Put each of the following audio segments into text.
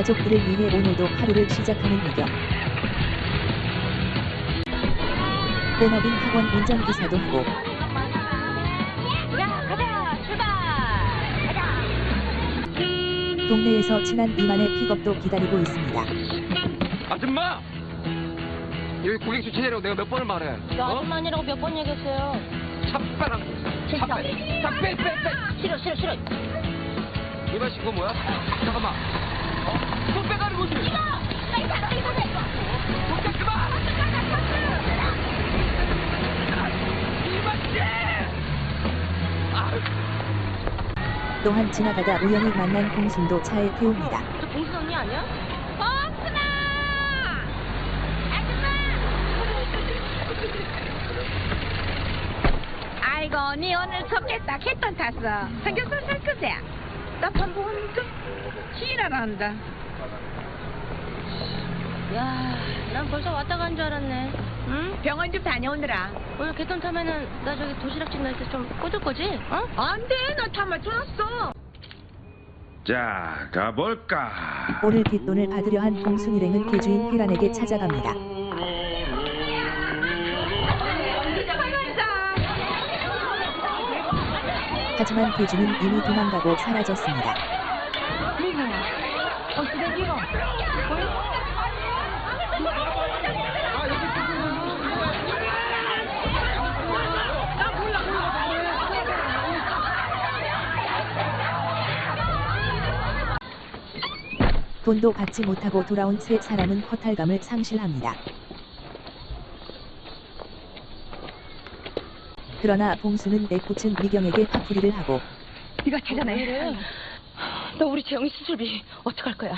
가족들을 위해 오늘도 하루를 시작하는 미경. 본업인 학원 운전기사도 하고 야, 가자, 출발! 가자! 동네에서 친한 이만의 픽업도 기다리고 있습니다. 아줌마! 여기 고객 주차장이라고 내가 몇 번을 말해. 저 어? 아줌마니라고 몇 번 얘기했어요. 차 빼라고. 싫다. 차 빼. 차 빼, 빼, 빼. 싫어, 싫어, 싫어. 씨, 그거 뭐야? 잠깐만. 또한 지나가다 우연히 만난 봉순도 차에 태웁니다. 저 봉순 언니 아니야? 봉순아! 아이고, 니 오늘 좋겠다. 캣돈 탔어. 삼겹살 살 거지? 나밥 먹으니까 지랄한다. 야, 난 벌써 왔다 간 줄 알았네. 응? 병원 좀 다녀오느라. 오늘 개돈 타면은 나 저기 도시락집 날 때 좀 꽂을 거지? 어? 안 돼, 나 다 맞춰놨어. 자, 가볼까? 오늘 뒷돈을 받으려 한 봉순 일행은 개주인 혜란에게 찾아갑니다. 하지만 개주는 이미 도망가고 사라졌습니다. 돈도 받지 못하고 돌아온 세 사람은 허탈감을 상실합니다. 그러나 봉수는 내꽂은 미경에게 화풀이를 하고 네가 찾아내. 너 우리 재영이 수술비 어떡할 거야?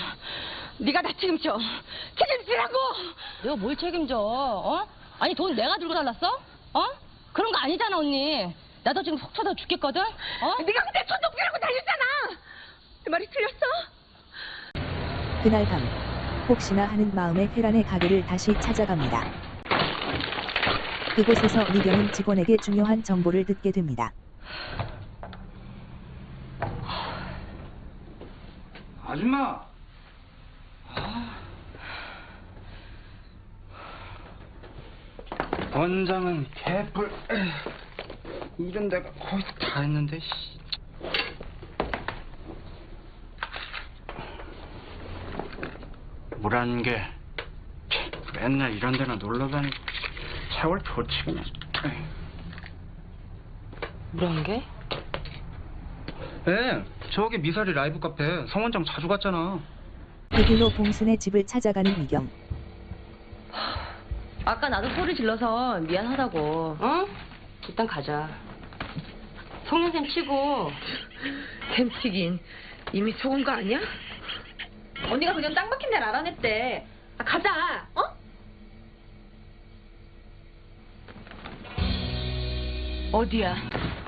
네가 나 책임져. 책임지라고. 내가 뭘 책임져? 어? 아니 돈 내가 들고 달랐어? 어? 그런 거 아니잖아 언니. 나도 지금 속 터져 죽겠거든. 어? 네가 그때 손동기라고 달렸잖아. 내 말이 틀렸어? 그날 밤 혹시나 하는 마음에 혜란의 가게를 다시 찾아갑니다. 그곳에서 미경은 직원에게 중요한 정보를 듣게 됩니다. 아줌마! 아. 원장은 개뿔. 일은 내가 거의 다 했는데, 씨. 물안개. 맨날 이런 데나 놀러 다니고 세월 좋지 그냥. 그런 게? 예, 저기 미사리 라이브 카페 성원장 자주 갔잖아. 그 길로 봉순의 집을 찾아가는 미경. 아까 나도 소리 질러서 미안하다고. 어? 일단 가자. 성년샘 치고 햄치긴 이미 속은 거 아니야? 언니가 그냥 딱 막힌 데를 알아냈대. 아, 가자. 어? 어디야?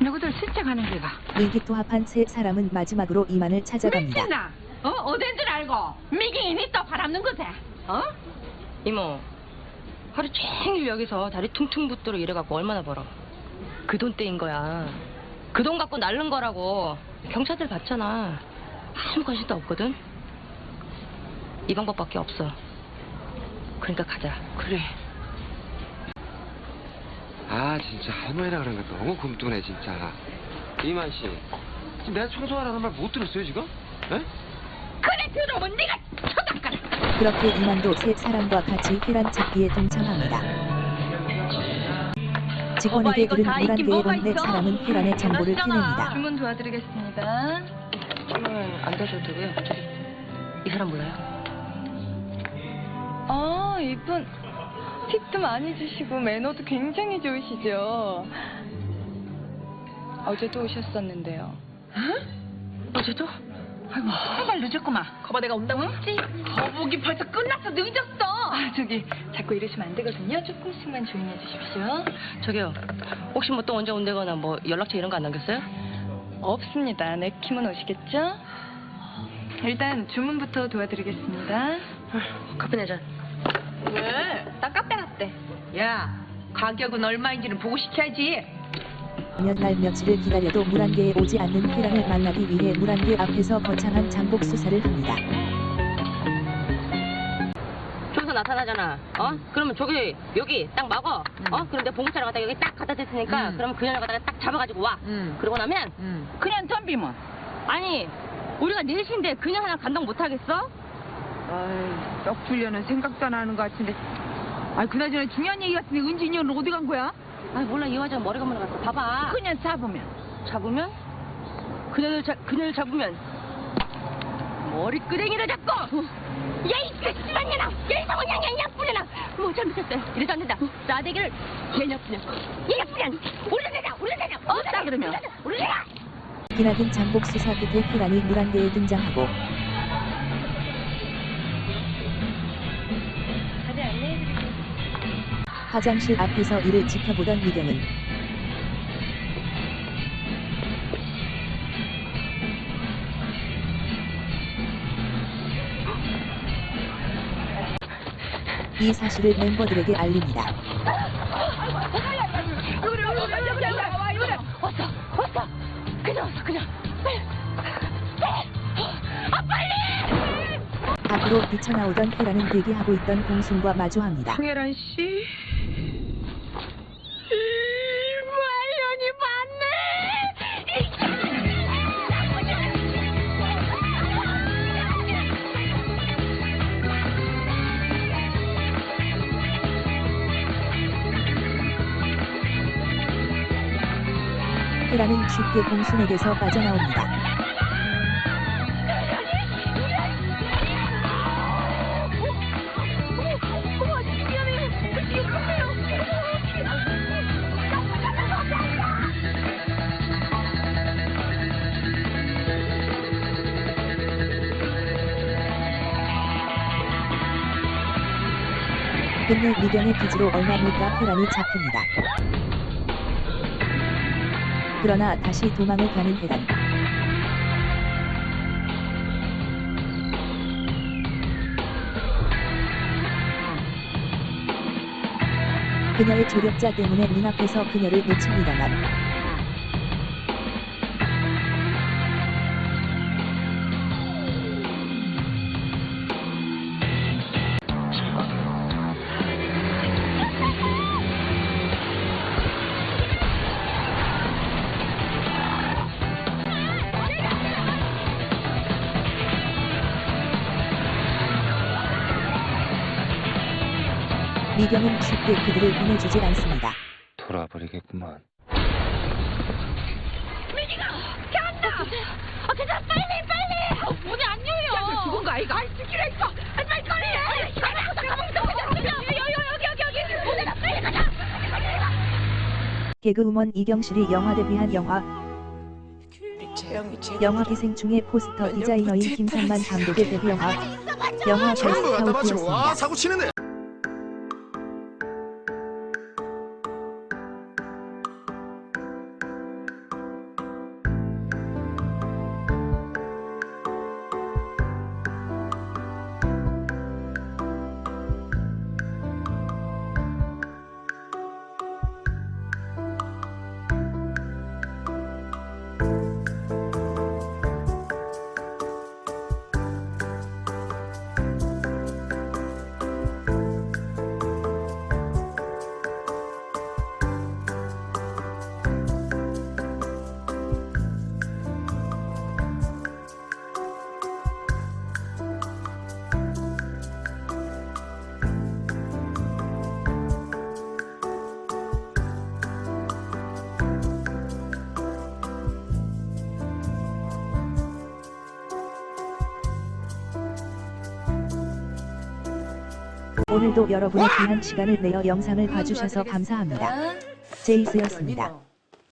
누구들 출첵하는 데가. 의기투합한 세 사람은 마지막으로 이만을 찾아갑니다. 미친나? 어? 어딘 줄 알고? 미기인이 또 바람는 거지? 어? 이모, 하루 종일 여기서 다리 퉁퉁 붙도록 일해갖고 얼마나 벌어? 그 돈 떼인 거야. 그 돈 갖고 날른 거라고. 경찰들 봤잖아. 아무 관심도 없거든. 이 방법밖에 없어. 그러니까 가자. 그래. 아 진짜 할머니라 그런 거 너무 굼뜨네 진짜 이만 씨 지금 내가 청소하라는 말 못 들었어요 지금? 에? 그래 들어오면 네가 쳐다까라. 그렇게 이만도 세 사람과 같이 혜란 찾기에 동참합니다. 직원에게 들은 물안개에 온네 사람은 혜란의 정보를 캐냅니다. 주문 도와드리겠습니다. 주문 안 되셔도 되고요. 이 사람 몰라요? 아, 이분 팁도 많이 주시고 매너도 굉장히 좋으시죠. 어제도 오셨었는데요. 어제도? 아이고 한발 늦었구만. 거봐 내가 온다고 했지? 거북이 벌써 끝났어 늦었어. 아, 저기 자꾸 이러시면 안 되거든요. 조금씩만 조용히 해주십시오. 저기요. 혹시 뭐 또 언제 온다거나 뭐 연락처 이런 거 안 남겼어요? 없습니다. 내키면 오시겠죠? 일단 주문부터 도와드리겠습니다. 커피 내자. 왜? 나 카페 라떼. 야 가격은 얼마인지는 보고 시켜야지. 몇 날 며칠을 기다려도 물안개에 오지 않는 혜란을 만나기 위해 물안개 앞에서 거창한 잠복 수사를 합니다. 나타나잖아. 어? 그러면 저기 여기 딱 막어. 어? 그럼 내가 봉사를 갖다 여기 딱 갖다 댔으니까 음. 그러면 그녀를 갖다가 딱 잡아가지고 와. 응. 그러고 나면 응. 그냥 덤비면. 아니 우리가 넷인데 그녀 하나 감당 못하겠어? 아이, 떡 줄려는 생각도 안 하는 것 같은데. 아, 그나저나 중요한 얘기 같은데 은진이 언니 어디 간 거야? 아 몰라. 이 여자가 머리가 멀어 갔어. 봐봐. 그냥 잡으면. 잡으면? 그녀를 잡 그녀를 잡으면. 머리 끄댕이를 잡고! 야이 그씨만 년아! 야이 사원양 양양뿌려나 뭐 잘못했어요 이래도 안 된다. 싸대기를 개냐 뿌려 얘냐 뿌려! 올려내자! 올려내자! 어따 그러면. 올려내라 기나긴 잠복 수사 끝에 혜란이 물안개에 등장하고 화장실 앞에서 이를 지켜보던 미경은 이 사실을 멤버들에게 알립니다. 앞으로 뛰쳐나오던 혜란은 대기하고 있던 봉순과 마주합니다. 황혜란 씨. 혜란은 쉽게 봉순에게서 빠져나옵니다. 끝내 미경의 빚으로 얼마 못가 혜란이 잡힙니다. 그러나 다시 도망을 가는 혜란. 그녀의 조력자 때문에 눈앞에서 그녀를 놓칩니다만 미경은 쉽게 그들을 보내주지 않습니다. 돌아버리겠구만. 아 괜찮아. 빨리 빨리! 문이 안 열려. 죽은 거 아이가? 아이 지키려 했어. 아 빨리 빨리. 여기 여기 여기 여기 문에다 빨리 가자. 개그우먼 이경실이 영화 데뷔한 영화. 영화 기생충의 포스터 디자이너인 김상만 감독의 데뷔 영화. 영화. 사고 치는데. 오늘도 여러분의 귀한 시간을 내어 영상을 봐주셔서 감사합니다. 제이스였습니다.